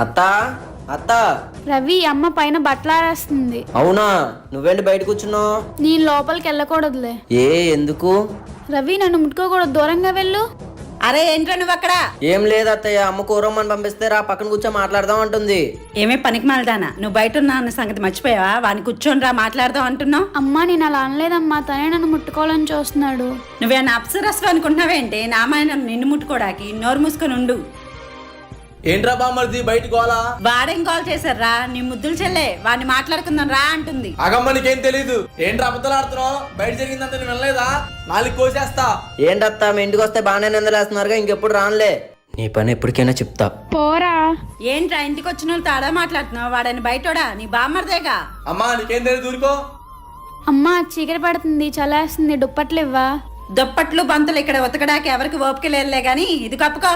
అత్త అత్త. రవి అమ్మ పైన బట్టలారేస్తుంది. అవునా? నువ్వేంటి బయట కూర్చున్నావు? నేను లోపలికి వెళ్ళకూడదులే. ఏ ఎందుకు? రవి నన్ను ముట్టుకోకూడదు. దూరంగా వెళ్ళు. అరే ఏంట్రా నువ్వు అక్కడ? ఏం లేదు అత్తయ్య. అమ్మ కూరమ్మని పంపిస్తే రా పక్కన కూర్చో మాట్లాడదాం అంటుంది. ఏమే పనికి మాలదానా? నువ్వు బయట ఉన్నా అన్న సంగతి మర్చిపోయావా? వాడిని కూర్చొని రా మాట్లాడదాం అంటున్నావు. అమ్మా నేను అలా అనలేదమ్మా. తనే నన్ను ముట్టుకోవాలని చూస్తున్నాడు. నువ్వేనా అప్సరస్వ అనుకుంటున్నావేంటి? నామాయణం నిన్ను ముట్టుకోడానికి నోరు మూసుకొని ఉండు. ఏంట్రా బామ్మర్ది బయట గోలా వాడేం కాల్ చేశారా నీ ముద్దులు చెల్లే వాడిని మాట్లాడుకుందాం రా అంటుంది. అగమ్మ నీకేం తెలీదు? ఏంట్రా అబద్ధాలు ఆడుతున్నావు బయట జరిగిందంత నేను వినలేదా? నాలుగు కోసేస్తా. ఏంటత్త మీ ఇంటికి వస్తే బాగానే నిందలేస్తున్నారుగా ఇంకెప్పుడు రానులే. నీ పని ఎప్పటికైనా చెప్తా. పోరా. ఏంట్రా ఇంటికి వచ్చిన వాళ్ళు తాడా మాట్లాడుతున్నావు? వాడని బయటోడా? నీ బామ్మర్దేగా? అమ్మా నీకేం తెలియదు ఊరుకో. అమ్మా చీకటి పడుతుంది చలేస్తుంది దుప్పట్లు ఇవ్వా. దుప్పట్లు బంతులు ఇక్కడ ఉతకడానికి ఎవరికి ఓపిక లేదులే గాని ఇది కప్పుకో.